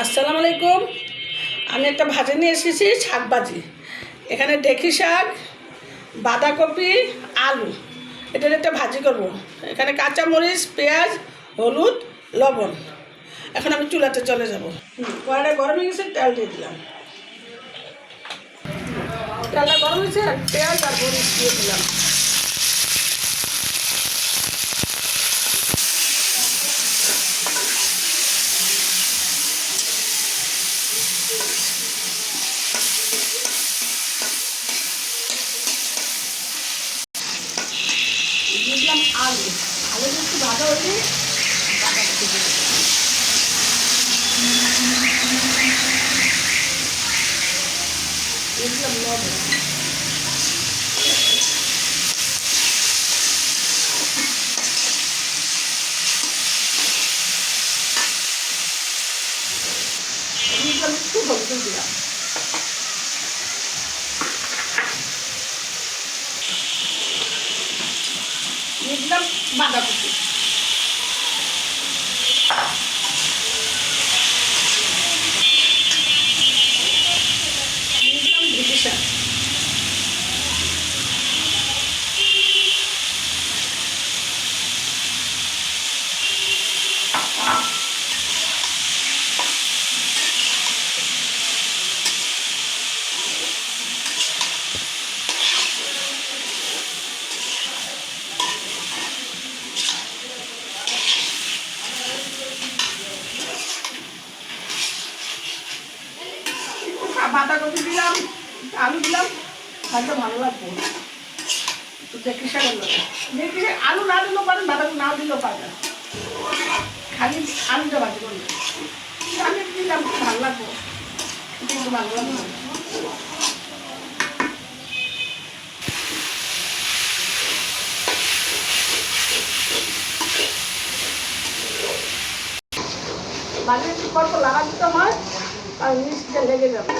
আসসালামু আলাইকুম। আমি একটা ভাজি নিয়ে এসেছি, শাক ভাজি। এখানে ডেকি শাক, বাঁধাকপি, আলু। এটার একটা ভাজি করব। এখানে কাঁচামরিচ, পেঁয়াজ, হলুদ, লবণ। এখন আমি চুলাতে চলে যাব। কড়াইটা গরম হয়ে গেছে, তেল দিয়ে দিলাম। তেলটা গরম হয়েছে, পেঁয়াজ আর মরিচ দিয়ে দিলাম দিয়ে দিলাম আলু আলু একটু ভাজা হলে বাঁধাকপি দিয়ে দিলাম। দিয়ে দিলাম লবণ দিয়ে দিলাম একটু হলুদ দিলাম দিলাম বাঁধাকপি দিয়ে দিলাম ভেটে শাক বাঁধাকপি দিলাম, আলু দিলাম তাহলে ভালো লাগবে। আলু না দিলেও পারেন বাঁধাকপি না দিলেও পারেন খালি আলুটা ভাজি করলে আমি দিলাম, ভালো লাগবো। কিন্তু ভালো লাগবে। বাড়ির কত লাগা হয় আর নিচটা লেগে যাবে।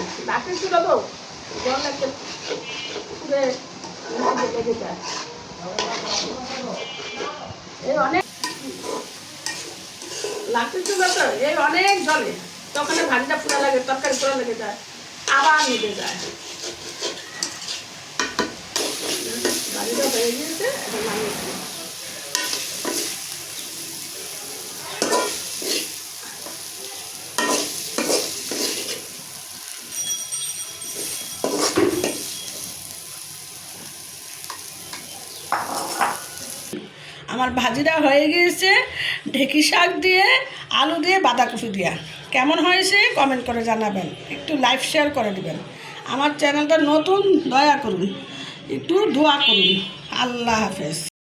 যায়। এই অনেক লাঠির ছিল তো এই অনেক জলে। তখন ভাজিটা পুরা লাগে, তরকারি পুরা লেগে যায়, আবার নিতে যায়। ভাজিটা হয়ে গিয়েছে আমার ভাজিটা হয়ে গিয়েছে, ঢেকি শাক দিয়ে, আলু দিয়ে, বাঁধাকপি দিয়া। কেমন হয়েছে কমেন্ট করে জানাবেন। একটু লাইভ শেয়ার করে দেবেন। আমার চ্যানেলটা নতুন, দয়া করুন। একটু দোয়া করুন। আল্লাহ হাফেজ।